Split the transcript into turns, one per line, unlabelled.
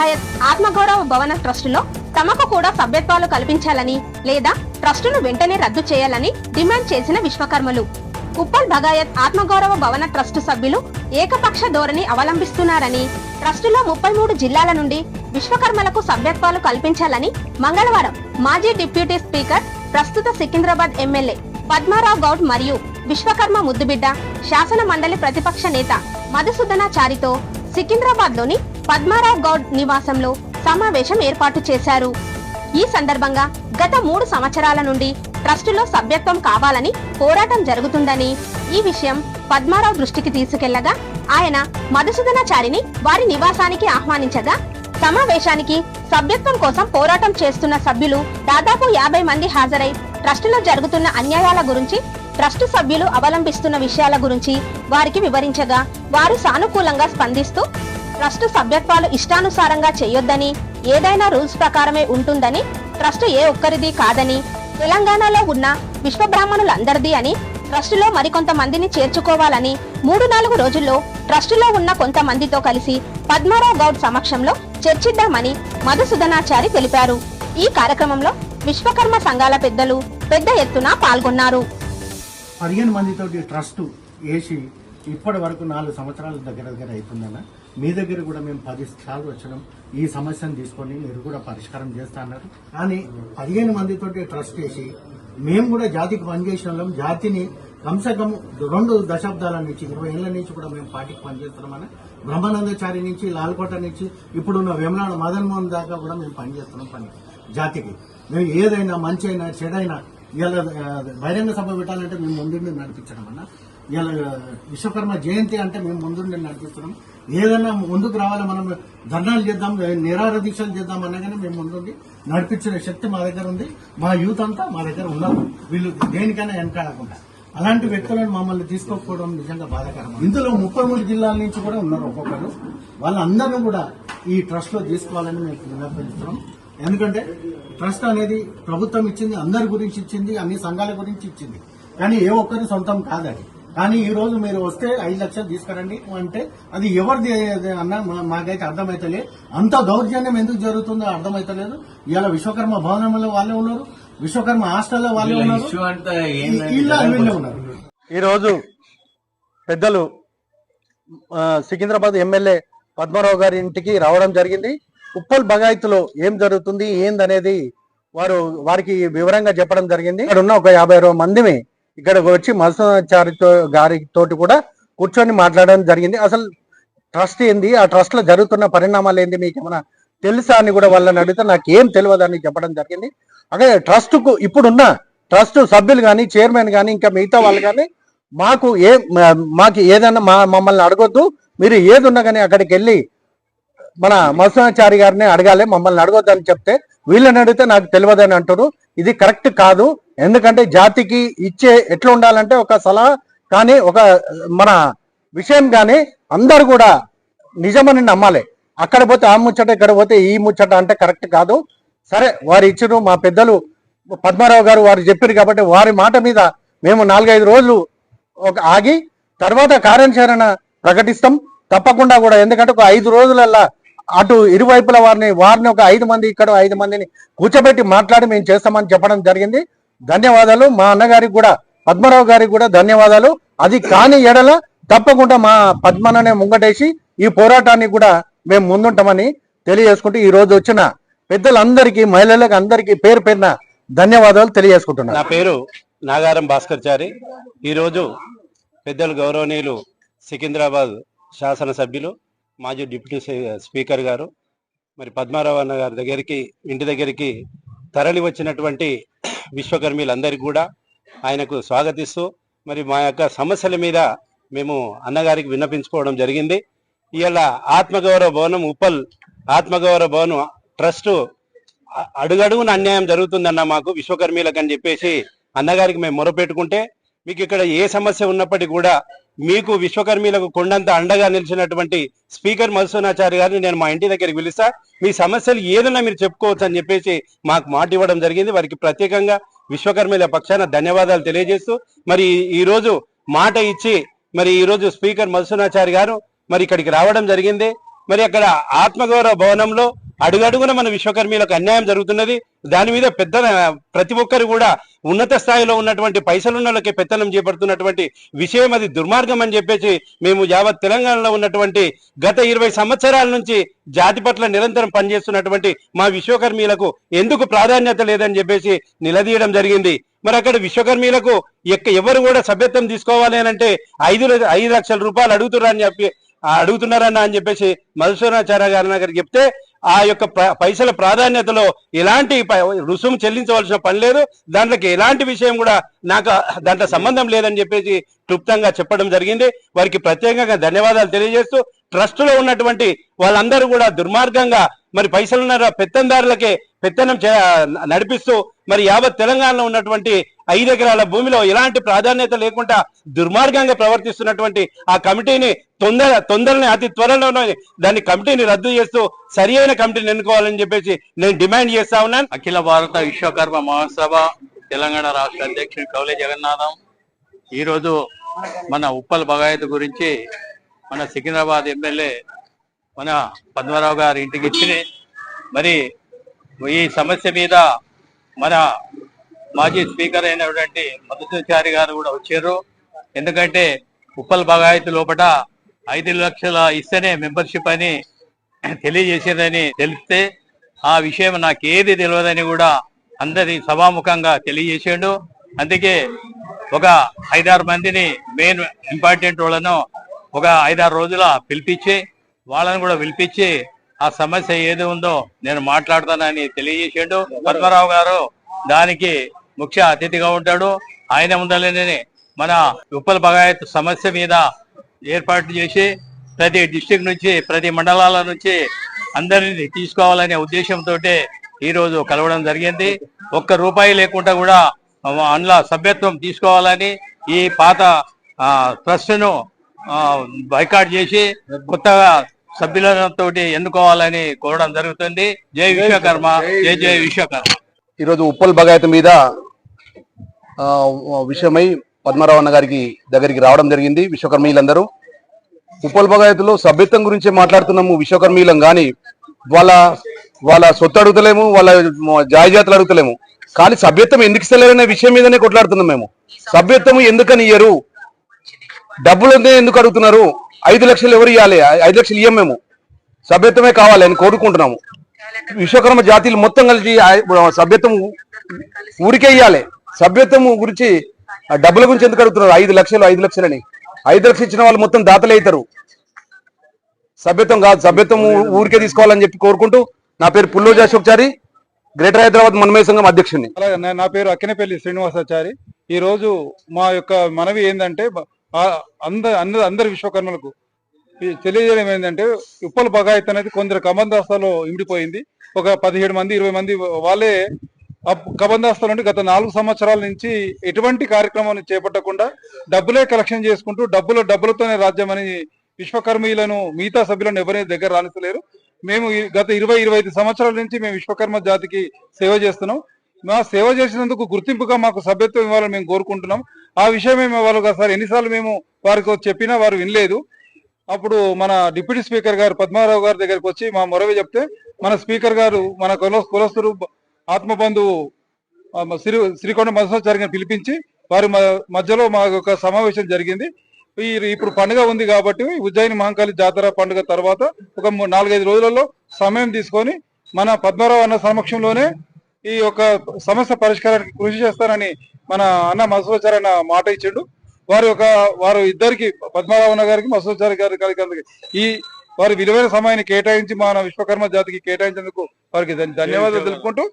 పంచాయత్ ఆత్మగౌరవ భవన ట్రస్టులో తమకు కూడా సభ్యత్వాలు కల్పించాలని లేదా ట్రస్టును వెంటనే రద్దు చేయాలని డిమాండ్ చేసిన విశ్వకర్మలు. ఉప్పల్ భగాయత్ ఆత్మగౌరవ భవన ట్రస్టు సభ్యులు ఏకపక్ష ధోరణి అవలంబిస్తున్నారని ట్రస్టులో ముప్పై మూడు జిల్లాల నుండి విశ్వకర్మలకు సభ్యత్వాలు కల్పించాలని మంగళవారం మాజీ డిప్యూటీ స్పీకర్ ప్రస్తుత సికింద్రాబాద్ ఎమ్మెల్యే పద్మారావు గౌడ్ మరియు విశ్వకర్మ ముద్దుబిడ్డ శాసన మండలి ప్రతిపక్ష నేత మధుసూదనాచారితో సికింద్రాబాద్లోని పద్మారావు గౌడ్ నివాసంలో సమావేశం ఏర్పాటు చేశారు. ఈ సందర్భంగా గత మూడు సంవత్సరాల నుండి ట్రస్టులో సభ్యత్వం కావాలని పోరాటం జరుగుతుందని ఈ విషయం పద్మారావు దృష్టికి తీసుకెళ్ళగా ఆయన మధుసూదనాచారిని వారి నివాసానికి ఆహ్వానించగా సమావేశానికి సభ్యత్వం కోసం పోరాటం చేస్తున్న సభ్యులు దాదాపు యాభై మంది హాజరై ట్రస్టులో జరుగుతున్న అన్యాయాల గురించి ట్రస్టు సభ్యులు అవలంబిస్తున్న విషయాల గురించి వారికి వివరించగా వారు సానుకూలంగా స్పందిస్తూ ట్రస్టు సభ్యత్వాలు ఇష్టానుసారంగా చేయొద్దని ఏదైనా రూల్స్ ప్రకారమే ఉంటుందని ట్రస్టు ఏ ఒక్కరిది కాదని తెలంగాణలో ఉన్న విశ్వబ్రాహ్మణులందరిది అని ట్రస్టులో మరికొంతమందిని చేర్చుకోవాలని మూడు నాలుగు రోజుల్లో ట్రస్టులో ఉన్న కొంతమందితో కలిసి పద్మారావు గౌడ్ సమక్షంలో చర్చిద్దామని మధుసూదనాచారి తెలిపారు. ఈ కార్యక్రమంలో విశ్వకర్మ సంఘాల పెద్దలు పెద్ద ఎత్తున పాల్గొన్నారు.
పదిహేను మందితోటి ట్రస్ట్ వేసి ఇప్పటి వరకు నాలుగు సంవత్సరాల దగ్గర దగ్గర అవుతుందన్న మీ దగ్గర కూడా మేము పది సార్లు వచ్చడం ఈ సమస్యను తీసుకొని మీరు కూడా పరిష్కారం చేస్తా అన్నారు. కానీ పదిహేను మందితోటి ట్రస్ట్ చేసి మేము కూడా జాతికి పనిచేసిన. వాళ్ళం జాతిని కమ్సే రెండు దశాబ్దాల నుంచి ఇరవై ఏళ్ళ నుంచి కూడా మేము పార్టీకి పనిచేస్తున్నామని బ్రహ్మానందచారి నుంచి లాల్కోట నుంచి ఇప్పుడున్న వేమనాడు మదన్ మోహన్ దాకా కూడా మేము పనిచేస్తున్నాం పని జాతికి. మేము ఏదైనా మంచి అయినా చెడైనా ఇలా బహిరంగ సభ పెట్టాలంటే మేము ముందుండి నడిపించడం అన్న. ఇలా విశ్వకర్మ జయంతి అంటే మేము ముందుండి నడిపిస్తున్నాం. ఏదైనా ముందుకు రావాలి మనం ధర్నాలు చేద్దాం నిరాహార దీక్షలు చేద్దాం అన్నా కానీ మేము ముందుండి నడిపించిన శక్తి మా దగ్గర ఉంది. మా యూత్ అంతా మా దగ్గర ఉన్నారు. వీళ్ళు దేనికైనా వెనకాడకుండా. అలాంటి వ్యక్తులను మమ్మల్ని తీసుకోకపోవడం నిజంగా బాధాకరం. ఇందులో ముప్పై మూడు జిల్లాల నుంచి కూడా ఉన్నారు ఒక్కొక్కరు. వాళ్ళందరినీ కూడా ఈ ట్రస్ట్లో తీసుకోవాలని మేము విన్నపిస్తున్నాం ఎందుకంటే ట్రస్ట్ అనేది ప్రభుత్వం ఇచ్చింది అందరి గురించి ఇచ్చింది అన్ని సంఘాల గురించి ఇచ్చింది. కానీ ఏ ఒక్కరి సొంతం కాదది. కానీ ఈ రోజు మీరు వస్తే ఐదు లక్షలు తీసుకురండి అంటే అది ఎవరిది అన్న మాకైతే అర్థమైతలే. అంత దౌర్జన్యం ఎందుకు జరుగుతుందో అర్థమైతలేదు. ఇలా విశ్వకర్మ భవనంలో వాళ్ళే ఉన్నారు విశ్వకర్మ హాస్టల్లో వాళ్ళే ఉన్నారు. ఇలా వీళ్ళే ఉన్నారు.
ఈరోజు పెద్దలు సికింద్రాబాద్ ఎమ్మెల్యే పద్మారావు గారి ఇంటికి రావడం జరిగింది. ఉప్పల్ బగాయత్తులో ఏం జరుగుతుంది ఏందనేది వారు వారికి వివరంగా చెప్పడం జరిగింది. ఇక్కడ ఉన్న ఒక యాభై అరవై మందిని ఇక్కడికి వచ్చి మత్స్యాచారి గారి తోటి కూడా కూర్చొని మాట్లాడడం జరిగింది. అసలు ట్రస్ట్ ఏంది? ఆ ట్రస్ట్లో జరుగుతున్న పరిణామాలు ఏంది? మీకు ఏమైనా తెలుసా అని కూడా వాళ్ళని అడిగితే నాకు ఏం తెలియదు అని చెప్పడం జరిగింది. అదే ట్రస్ట్కు ఇప్పుడున్న ట్రస్ట్ సభ్యులు కానీ చైర్మన్ కానీ ఇంకా మిగతా వాళ్ళు కానీ మాకు ఏ మాకు ఏదైనా మా మమ్మల్ని అడగొద్దు. మీరు ఏది ఉన్నా కానీ అక్కడికి వెళ్ళి మన మత్స్యాచారి గారిని అడగాలి మమ్మల్ని అడగొద్దు అని చెప్తే వీళ్ళని అడిగితే నాకు తెలియదని అంటారు ఇది కరెక్ట్ కాదు. ఎందుకంటే జాతికి ఇచ్చే ఎట్లా ఉండాలంటే ఒక సలహా కానీ ఒక మన విషయం కానీ అందరు కూడా నిజమని నమ్మాలి. అక్కడ పోతే ఆ ముచ్చట ఇక్కడ పోతే ఈ ముచ్చట అంటే కరెక్ట్ కాదు. సరే వారు ఇచ్చిన మా పెద్దలు పద్మారావు గారు వారు చెప్పారు కాబట్టి వారి మాట మీద మేము నాలుగైదు రోజులు ఒక ఆగి తర్వాత కార్యాచరణ ప్రకటిస్తాం. తప్పకుండా కూడా ఎందుకంటే ఒక ఐదు రోజులల్లా అటు ఇరువైపుల వారిని వారిని ఒక ఐదు మంది ఇక్కడ ఐదు మందిని కూర్చోబెట్టి మాట్లాడి మేము చేస్తామని చెప్పడం జరిగింది. ధన్యవాదాలు. మా అన్నగారికి కూడా పద్మరావు గారికి కూడా ధన్యవాదాలు. అది కాని ఎడల తప్పకుండా మా పద్మననే ముంగటేసి ఈ పోరాటాన్ని కూడా మేము ముందుంటామని తెలియజేసుకుంటూ ఈ రోజు వచ్చిన పెద్దలందరికీ మహిళలకు అందరికీ పేరు పేరున ధన్యవాదాలు తెలియజేసుకుంటున్నాను.
నా పేరు నాగారం భాస్కర్ చారి ఈరోజు పెద్దలు గౌరవనీయులు సికింద్రాబాద్ శాసనసభ్యులు మాజీ డిప్యూటీ స్పీ- స్పీకర్ గారు మరి పద్మారావు అన్న గారి దగ్గరికి ఇంటి దగ్గరికి తరలి వచ్చినటువంటి విశ్వకర్మీలందరికీ కూడా ఆయనకు స్వాగతిస్తూ మరి మా యొక్క సమస్యల మీద మేము అన్నగారికి విన్నపించుకోవడం జరిగింది. ఇవాళ ఆత్మగౌరవ భవనం ఉప్పల్ ఆత్మగౌరవ భవనం ట్రస్ట్ అడుగడుగున అన్యాయం జరుగుతుందన్న మాకు విశ్వకర్మీలకు అని చెప్పేసి అన్నగారికి మేము మొరపెట్టుకుంటే మీకు ఇక్కడ ఏ సమస్య ఉన్నప్పటికీ కూడా మీకు విశ్వకర్మీలకు కొండంత అండగా నిలిచినటువంటి స్పీకర్ మధుసూనాచారి గారిని నేను మా ఇంటి దగ్గరికి పిలుస్తా. మీ సమస్యలు ఏదైనా మీరు చెప్పుకోవచ్చు అని చెప్పేసి మాకు మాట ఇవ్వడం జరిగింది. వారికి ప్రత్యేకంగా విశ్వకర్మీల పక్షాన ధన్యవాదాలు తెలియజేస్తూ మరి ఈరోజు మాట ఇచ్చి మరి ఈరోజు స్పీకర్ మధుసూనాచారి గారు మరి ఇక్కడికి రావడం జరిగింది. మరి అక్కడ ఆత్మగౌరవ భవనంలో అడుగడుగున మన విశ్వకర్మీలకు అన్యాయం జరుగుతున్నది. దాని మీద పెద్ద ప్రతి ఒక్కరు కూడా ఉన్నత స్థాయిలో ఉన్నటువంటి పైసలున్న వాళ్ళకి పెత్తనం చేపడుతున్నటువంటి విషయం అది దుర్మార్గం అని చెప్పేసి మేము యావత్ తెలంగాణలో ఉన్నటువంటి గత ఇరవై సంవత్సరాల నుంచి జాతి పట్ల నిరంతరం పనిచేస్తున్నటువంటి మా విశ్వకర్మీలకు ఎందుకు ప్రాధాన్యత లేదని చెప్పేసి నిలదీయడం జరిగింది. మరి అక్కడ విశ్వకర్మీలకు ఎక్క ఎవరు కూడా సభ్యత్వం తీసుకోవాలి అని అంటే ఐదు ఐదు లక్షల రూపాయలు అడుగుతున్నారని చెప్పి అడుగుతున్నారన్నా అడుగుతున్నారన్న అని చెప్పేసి మధుసూరాచార్య గారి దగ్గర చెప్తే ఆ యొక్క పైసల ప్రాధాన్యతలో ఎలాంటి రుసుము చెల్లించవలసిన పని లేదు. దాంట్లోకి ఎలాంటి విషయం కూడా నాకు దాంట్లో సంబంధం లేదని చెప్పేసి క్లుప్తంగా చెప్పడం జరిగింది. వారికి ప్రత్యేకంగా ధన్యవాదాలు తెలియజేస్తూ ట్రస్టులో ఉన్నటువంటి వాళ్ళందరూ కూడా దుర్మార్గంగా మరి పైసలున్న పెత్తందారులకే పెత్తనం చే నడిపిస్తూ మరి యావత్ తెలంగాణలో ఉన్నటువంటి ఐదు ఎకరాల భూమిలో ఎలాంటి ప్రాధాన్యత లేకుండా దుర్మార్గంగా ప్రవర్తిస్తున్నటువంటి ఆ కమిటీని తొందర తొందరనే అతి త్వరలోనే దాన్ని కమిటీని రద్దు చేస్తూ సరి అయిన కమిటీని ఎన్నుకోవాలని చెప్పేసి నేను డిమాండ్ చేస్తా ఉన్నాను.
అఖిల భారత విశ్వకర్మ మహాసభ తెలంగాణ రాష్ట్ర అధ్యక్షుడు కౌలే జగన్నాథం. ఈరోజు మన ఉప్పల్ బగాయత్ గురించి మన సికింద్రాబాద్ ఎమ్మెల్యే మన పద్మరావు గారి ఇంటికి ఇచ్చి మరి ఈ సమస్య మీద మన మాజీ స్పీకర్ అయినటువంటి మధుసూచారి గారు కూడా వచ్చారు. ఎందుకంటే ఉప్పల్ బగాయత్ లోపల ఐదు లక్షల ఇస్తేనే మెంబర్షిప్ అని తెలియజేసిందని తెలిస్తే ఆ విషయం నాకు ఏది తెలియదని కూడా అందరి సభాముఖంగా తెలియజేసాడు. అందుకే ఒక ఐదారు మందిని మెయిన్ ఇంపార్టెంట్ వాళ్ళను ఒక ఐదారు రోజుల పిలిపించి వాళ్ళని కూడా పిలిపించి ఆ సమస్య ఏది ఉందో నేను మాట్లాడతానని తెలియజేసాడు. పద్మరావు గారు దానికి ముఖ్య అతిథిగా ఉంటాడు. ఆయన ఉండాలని మన ఉప్పల్ బగాయత్ సమస్య మీద ఏర్పాటు చేసి ప్రతి డిస్టిక్ నుంచి ప్రతి మండలాల నుంచి అందరిని తీసుకోవాలనే ఉద్దేశంతో ఈ రోజు కలవడం జరిగింది. ఒక్క రూపాయి లేకుండా కూడా అందులో సభ్యత్వం తీసుకోవాలని ఈ పాత ట్రస్ట్ను బైకాట్ చేసి కొత్తగా సభ్యులతో ఎన్నుకోవాలని కోరడం జరుగుతుంది. జై విశ్వకర్మ. జై జై విశ్వకర్మ.
ఈరోజు ఉప్పల్ బగాయత్ మీద విషయమై పద్మారావు అన్న గారికి దగ్గరికి రావడం జరిగింది. విశ్వకర్మీయులందరూ ఉప్పల్ బగాయత్లో సభ్యత్వం గురించి మాట్లాడుతున్నాము. విశ్వకర్మీయులం కానీ వాళ్ళ వాళ్ళ సొత్తు అడుగుతలేము వాళ్ళ జాయిజాతులు అడుగుతలేము. కానీ సభ్యత్వం ఎందుకు ఇస్తలేరనే విషయం మీదనే కొట్లాడుతున్నాం మేము. సభ్యత్వం ఎందుకని ఇయ్యరు? డబ్బులు ఎందుకు అడుగుతున్నారు? ఐదు లక్షలు ఎవరు ఇవ్వాలి ఐదు లక్షలు ఇయ్యం మేము. సభ్యత్వమే కావాలి అని కోరుకుంటున్నాము. విశ్వకర్మ జాతీయులు మొత్తం కలిసి ఆ సభ్యత్వం ఊరికే ఇవ్వాలి సభ్యత్వం గురించి డబ్బుల గురించి ఎందుకు అడుగుతున్నారు? ఐదు లక్షలు ఐదు లక్షలని. ఐదు లక్షలు ఇచ్చిన వాళ్ళు మొత్తం దాతలు అవుతారు. సభ్యత్వం కాదు సభ్యత్వం ఊరికే తీసుకోవాలని చెప్పి కోరుకుంటూ నా పేరు పుల్లోజా అశోక్చారి. గ్రేటర్ హైదరాబాద్ మన్మయ సంఘం అధ్యక్షుడిని
నా- పేరు అక్కినపల్లి శ్రీనివాసాచారి. ఈ రోజు మా యొక్క మనవి ఏంటంటే అంద అందరి అందరి విశ్వకర్మలకు ఈ తెలియజేయడం ఏంటంటే ఉప్పల బగాయత్ అనేది కొందరు కమందాస్తాలో ఇమిడిపోయింది. ఒక పదిహేడు మంది ఇరవై మంది వాళ్ళే ఆ కబందాస్తాల నుండి గత నాలుగు సంవత్సరాల నుంచి ఎటువంటి కార్యక్రమాన్ని చేపట్టకుండా డబ్బులే కలెక్షన్ చేసుకుంటూ డబ్బుల డబ్బులతోనే రాజ్యం అని విశ్వకర్మీయులను మిగతా సభ్యులను ఎవరైనా దగ్గర రానిస్తలేరు. మేము గత ఇరవై ఇరవై ఐదు సంవత్సరాల నుంచి మేము విశ్వకర్మ జాతికి సేవ చేస్తున్నాం. మా సేవ చేసినందుకు గుర్తింపుగా మాకు సభ్యత్వం ఇవ్వాలని మేము కోరుకుంటున్నాం. ఆ విషయమే మేము వాళ్ళు సార్ ఎన్నిసార్లు మేము వారికి చెప్పినా వారు వినలేదు. అప్పుడు మన డిప్యూటీ స్పీకర్ గారు పద్మారావు గారి దగ్గరికి వచ్చి మా మొరవి చెప్తే మన స్పీకర్ గారు మన కుల కులస్తులు ఆత్మబంధువు శ్రీ శ్రీకొండ మధుసాచారి గారిని పిలిపించి వారి మధ్యలో మా యొక్క సమావేశం జరిగింది. ఈ ఇప్పుడు పండుగ ఉంది కాబట్టి ఉజ్జయిని మహంకాళి జాతర పండుగ తర్వాత ఒక నాలుగైదు రోజులలో సమయం తీసుకొని మన పద్మారావు అన్న సమక్షంలోనే ఈ యొక్క సమస్య పరిష్కారానికి కృషి చేస్తానని మన అన్న మధుసాచారి అన్న మాట ఇచ్చిండు. వారి యొక్క వారు ఇద్దరికి పద్మారావు అన్న గారికి మధుసాచారి గారి గారికి ఈ వారి విలువైన సమయాన్ని కేటాయించి మన విశ్వకర్మ జాతికి కేటాయించేందుకు వారికి ధన్- ధన్యవాదాలు తెలుపుకుంటూ